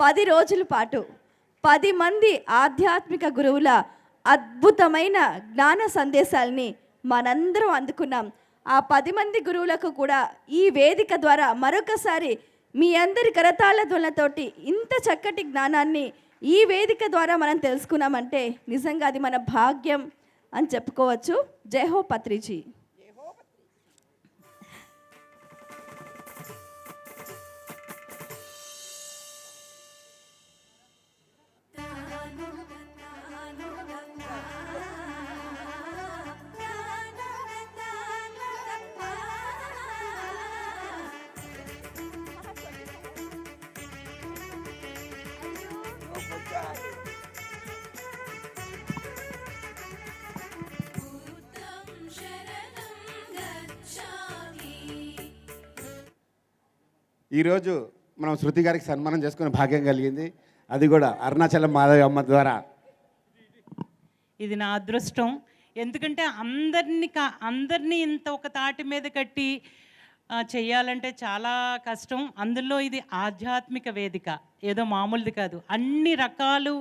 పది రోజుల పాటు పది మంది ఆధ్యాత్మిక గురువుల అద్భుతమైన జ్ఞాన సందేశాల్ని మనందరం అందుకున్నాం. ఆ పది మంది గురువులకు కూడా ఈ వేదిక ద్వారా మరొకసారి మీ అందరి కరతాళ ధ్వలతోటి ఇంత చక్కటి జ్ఞానాన్ని ఈ వేదిక ద్వారా మనం తెలుసుకున్నామంటే నిజంగా అది మన భాగ్యం అని చెప్పుకోవచ్చు. జయహో పత్రిజీ. ఈరోజు మనం శృతి గారికి సన్మానం చేసుకునే భాగ్యం కలిగింది. అది కూడా అరుణాచలం మాధవి అమ్మ ద్వారా. ఇది నా అదృష్టం. ఎందుకంటే అందరిని కా అందరినీ ఇంత ఒక తాటి మీద కట్టి చేయాలంటే చాలా కష్టం. అందులో ఇది ఆధ్యాత్మిక వేదిక. ఏదో మామూలుది కాదు. అన్ని రకాలు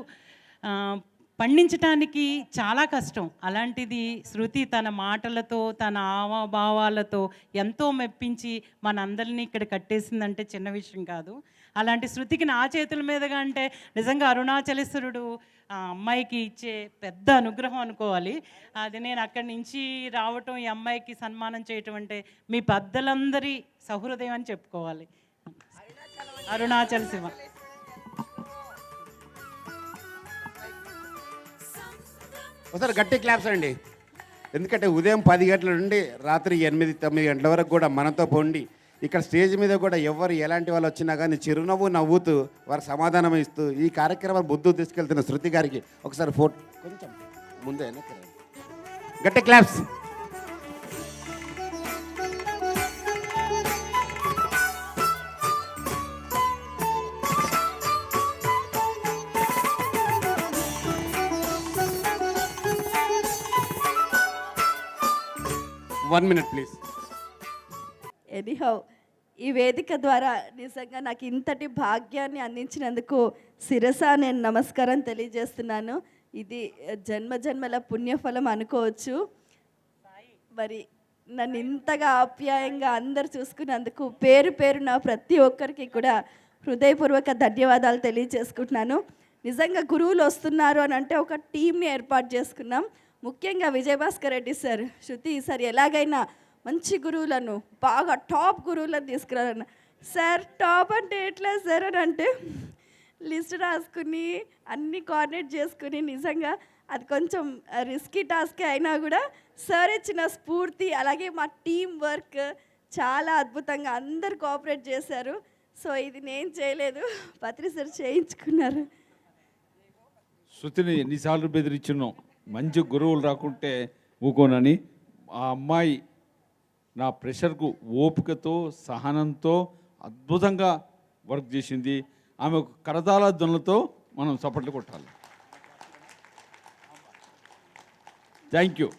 పండించటానికి చాలా కష్టం. అలాంటిది శృతి తన మాటలతో తన ఆవభావాలతో ఎంతో మెప్పించి మనందరినీ ఇక్కడ కట్టేసిందంటే చిన్న విషయం కాదు. అలాంటి శృతికి నా చేతుల మీదుగా అంటే నిజంగా అరుణాచలేశ్వరుడు ఆ అమ్మాయికి ఇచ్చే పెద్ద అనుగ్రహం అనుకోవాలి. అది నేను అక్కడి నుంచి రావటం ఈ అమ్మాయికి సన్మానం చేయటం అంటే మీ పెద్దలందరి సహృదయం అని చెప్పుకోవాలి. అరుణాచల శివ ఒకసారి గట్టి క్లాప్స్ అండి. ఎందుకంటే ఉదయం పది గంటల నుండి రాత్రి ఎనిమిది తొమ్మిది గంటల వరకు కూడా మనతో పొండి. ఇక్కడ స్టేజ్ మీద కూడా ఎవరు ఎలాంటి వాళ్ళు వచ్చినా కానీ చిరునవ్వు నవ్వుతూ వారు సమాధానం ఇస్తూ ఈ కార్యక్రమాన్ని బుద్ధు తీసుకెళ్తున్న శృతి గారికి ఒకసారి ఫోటో కొంచెం ముందే గట్టి claps. One minute please anyhow ఈ వేదిక ద్వారా నిజంగా నాకు ఇంతటి భాగ్యాన్ని అందించినందుకు శిరస నేను నమస్కారం తెలియజేస్తున్నాను. ఇది జన్మ జన్మల పుణ్యఫలం అనుకోవచ్చు. మరి నన్ను ఇంతగా ఆప్యాయంగా అందరు చూసుకున్నందుకు పేరు పేరు నా ప్రతి ఒక్కరికి కూడా హృదయపూర్వక ధన్యవాదాలు తెలియజేసుకుంటున్నాను. నిజంగా గురువులు వస్తున్నారు అని అంటే ఒక టీంని ఏర్పాటు చేసుకున్నాం. ముఖ్యంగా విజయభాస్కర్ రెడ్డి సార్ శృతి సార్ ఎలాగైనా మంచి గురువులను బాగా టాప్ గురువులను తీసుకురాలన్న సార్ టాప్ అంటే ఎట్లా సార్ అని అంటే లిస్ట్ రాసుకుని అన్ని కోఆర్డినేట్ చేసుకుని నిజంగా అది కొంచెం రిస్కీ టాస్కే అయినా కూడా సార్ ఇచ్చిన స్ఫూర్తి అలాగే మా టీం వర్క్ చాలా అద్భుతంగా అందరు కోఆపరేట్ చేశారు. సో ఇది నేను చేయలేదు పత్రి సార్ చేయించుకున్నారు. శృతిని ఎన్నిసార్లు బెదిరించున్నాం మంచి గురువులు రాకుంటే ఊకోనని ఆ అమ్మాయి నా ప్రెషర్కు ఓపికతో సహనంతో అద్భుతంగా వర్క్ చేసింది. ఆమె ఒక కరతాళ ధ్వనులతో మనం చప్పట్లు కొట్టాలి. Thank you